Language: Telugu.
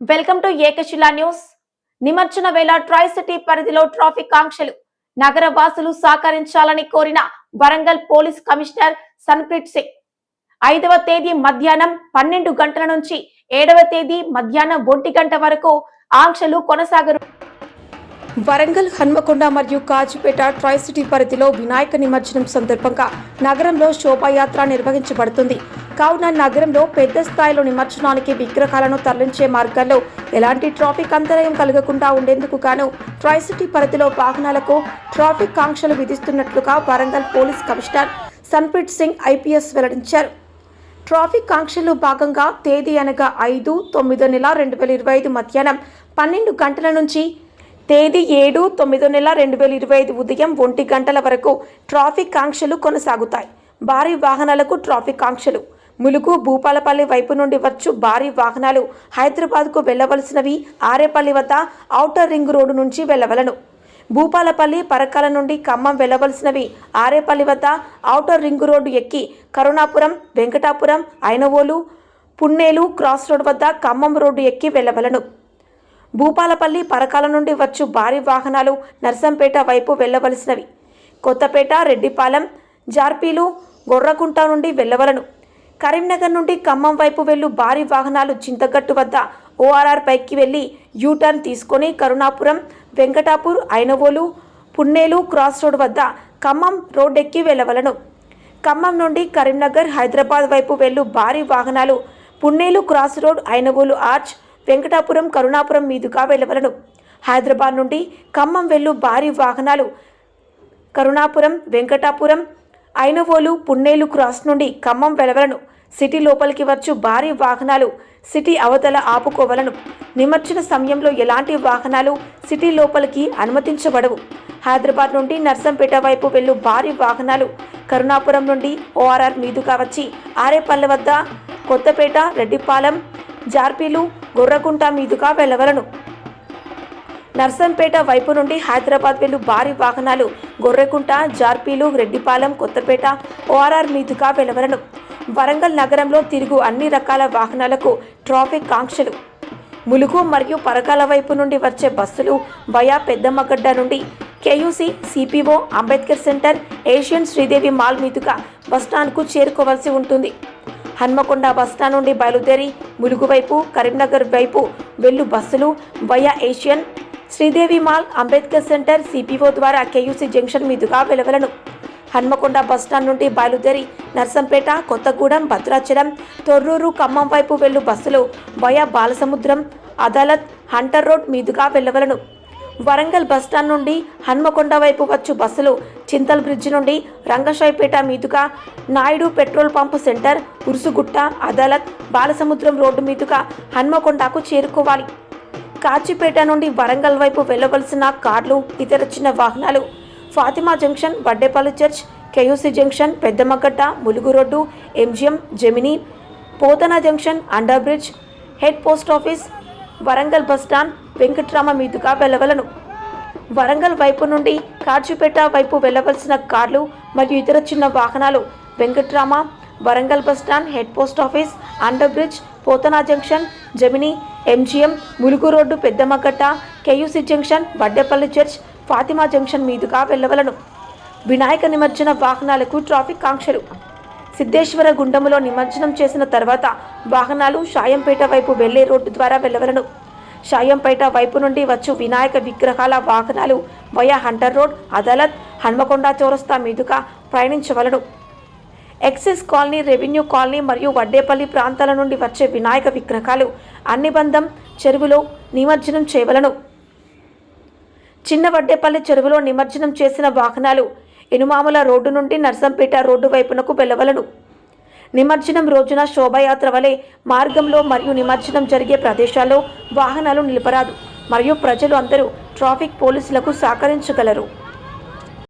Welcome to ఏకశిలా news. నిమజ్జన వేళ ట్రై సిటీ పరిధిలో ట్రాఫిక్ ఆంక్షలు. నగర వాసులు సహకరించాలని కోరిన వరంగల్ పోలీస్ కమిషనర్ సన్ప్రీత్ సింగ్. ఐదవ తేదీ మధ్యాహ్నం పన్నెండు గంటల నుంచి ఏడవ తేదీ మధ్యాహ్నం ఒంటి గంట వరకు ఆంక్షలు కొనసాగరు. వరంగల్ హన్మకొండ మరియు కాజీపేట ట్రై సిటీ పరిధిలో వినాయక నిమజ్జనం సందర్భంగా నగరంలో శోభాయాత్ర నిర్వహించబడుతుంది. కావున నగరంలో పెద్ద స్థాయిలో నిమజ్జనానికి విగ్రహాలను తరలించే మార్గాల్లో ఎలాంటి ట్రాఫిక్ అంతరాయం కలగకుండా ఉండేందుకు గాను ట్రైసిటీ పరిధిలో వాహనాలకు ట్రాఫిక్ ఆంక్షలు విధిస్తున్నట్లుగా Warangal police commissioner Sanpreet Singh IPS వెల్లడించారు. ట్రాఫిక్ ఆంక్షల్లో భాగంగా తేదీ అనగా ఐదు తొమ్మిదో నెల రెండు వేల ఇరవై ఐదు మధ్యాహ్నం పన్నెండు గంటల నుంచి తేదీ ఏడు తొమ్మిదో నెల రెండు వేల ఇరవై ఐదు ఉదయం ఒంటి గంటల వరకు ట్రాఫిక్ ఆంక్షలు కొనసాగుతాయి. భారీ వాహనాలకు ట్రాఫిక్ ఆంక్షలు ములుగు భూపాలపల్లి వైపు నుండి వచ్చు భారీ వాహనాలు. హైదరాబాద్కు వెళ్ళవలసినవి ఆరేపల్లి వద్ద ఔటర్ రింగ్ రోడ్డు నుంచి వెళ్ళవలను భూపాలపల్లి పరకాల నుండి ఖమ్మం వెళ్ళవలసినవి ఆరేపల్లి వద్ద ఔటర్ రింగ్ రోడ్డు ఎక్కి కరుణాపురం వెంకటాపురం ఐనవోలు పున్నేలు క్రాస్ రోడ్ వద్ద ఖమ్మం రోడ్డు ఎక్కి వెళ్ళవలను భూపాలపల్లి పరకాల నుండి వచ్చు భారీ వాహనాలు నర్సంపేట వైపు వెళ్ళవలసినవి కొత్తపేట రెడ్డిపాలెం జార్పీలు గొర్రకుంట నుండి వెళ్ళవలను కరీంనగర్ నుండి ఖమ్మం వైపు వెళ్ళు భారీ వాహనాలు చింతగట్టు వద్ద ఓఆర్ఆర్ పైకి వెళ్ళి యూటర్న్ తీసుకొని కరుణాపురం వెంకటాపూర్ ఐనవోలు పున్నేలు క్రాస్ రోడ్ వద్ద ఖమ్మం రోడ్డెక్కి వెళ్ళవలను. ఖమ్మం నుండి కరీంనగర్ హైదరాబాద్ వైపు వెళ్ళు భారీ వాహనాలు Punnelu cross road Ainavolu arch Venkatapuram Karunapuram మీదుగా వెళ్ళవలను. హైదరాబాద్ నుండి ఖమ్మం వెళ్ళు భారీ వాహనాలు కరుణాపురం వెంకటాపురం ఐనవోలు పున్నేలు క్రాస్ నుండి ఖమ్మం వెలవలను సిటీ లోపలికి వచ్చు భారీ వాహనాలు సిటీ అవతల ఆపుకోవలను. నిమజ్జన సమయంలో ఎలాంటి వాహనాలు సిటీ లోపలికి అనుమతించబడవు. హైదరాబాద్ నుండి నర్సంపేట వైపు వెళ్ళు భారీ వాహనాలు. కరుణాపురం నుండి ఓఆర్ఆర్ మీదుగా వచ్చి ఆరేపల్లె వద్ద కొత్తపేట రెడ్డిపాలెం జార్పీలు గొర్రకుంట మీదుగా వెళ్ళవలను నర్సంపేట వైపు నుండి హైదరాబాద్ వెళ్ళు భారీ వాహనాలు గొర్రెకుంట జార్పీలు రెడ్డిపాలెం కొత్తపేట ఓఆర్ఆర్ మీదుగా వెలువరను వరంగల్ నగరంలో తిరుగు అన్ని రకాల వాహనాలకు ట్రాఫిక్ ఆంక్షలు ములుగు మరియు పరకాల వైపు నుండి వచ్చే బస్సులు వయా పెద్దమ్మగడ్డ నుండి KUC CPO Ambedkar centre Asian Sridevi mall మీదుగా బస్టాండ్కు చేరుకోవాల్సి ఉంటుంది. హన్మకొండ బస్టాండ్ నుండి బయలుదేరి ములుగు వైపు కరీంనగర్ వైపు వెళ్ళు బస్సులు via Asian Sridevi mall Ambedkar centre CPO ద్వారా కేయూసీ జంక్షన్ మీదుగా వెలవలను. హన్మకొండ బస్టాండ్ నుండి బయలుదేరి నర్సంపేట కొత్తగూడెం భద్రాచలం తొర్రూరు ఖమ్మం వైపు వెళ్ళు బస్సులు via Balasamudram Adalat Hunter road మీదుగా వెళ్ళవలను వరంగల్ బస్టాండ్ నుండి హన్మకొండ వైపు వచ్చు బస్సులు చింతల్ బ్రిడ్జ్ నుండి రంగశాయిపేట మీదుగా Naidu petrol pump centre Urusugutta Adalat Balasamudram road మీదుగా హన్మకొండకు చేరుకోవాలి. కాచిపేట నుండి వరంగల్ వైపు వెళ్ళవలసిన కార్లు ఇతర చిన్న వాహనాలు. Fatima junction Vaddepalli church KUC junction Peddammagadda Mulugu road MGM Gemini Pothana junction under bridge head post office Warangal bus stand Venkatrama మీదుగా వెళ్ళవలను. వరంగల్ వైపు నుండి కాచిపేట వైపు వెళ్ళవలసిన కార్లు మరియు ఇతర చిన్న వాహనాలు Venkatrama Warangal bus stand head post office under bridge Pothana junction Gemini MGM Mulugu road Peddammagadda KUC junction Vaddepalli church Fatima junction మీదుగా వెళ్ళవలను వినాయక నిమజ్జన వాహనాలకు ట్రాఫిక్ ఆంక్షలు సిద్ధేశ్వర గుండములో నిమజ్జనం చేసిన తర్వాత వాహనాలు షాయంపేట వైపు వెళ్ళే రోడ్డు ద్వారా వెళ్ళవలను షాయంపేట వైపు నుండి వచ్చు వినాయక విగ్రహాల వాహనాలు via Hunter road Adalat Hanamkonda చౌరస్తా మీదుగా ప్రయాణించవలను. ఎక్సెస్ కాలనీ రెవెన్యూ కాలనీ మరియు వడ్డేపల్లి ప్రాంతాల నుండి వచ్చే వినాయక విగ్రహాలు అన్ని బంధం చెరువులో నిమజ్జనం చేయవలను. చిన్న వడ్డేపల్లి చెరువులో నిమజ్జనం చేసిన వాహనాలు ఎనుమాముల రోడ్డు నుండి నర్సంపేట రోడ్డు వైపునకు వెళ్ళవలను. నిమజ్జనం రోజున శోభాయాత్ర వలె మార్గంలో మరియు నిమజ్జనం జరిగే ప్రదేశాల్లో వాహనాలు నిలపరాదు మరియు ప్రజలు అందరూ ట్రాఫిక్ పోలీసులకు సహకరించగలరు.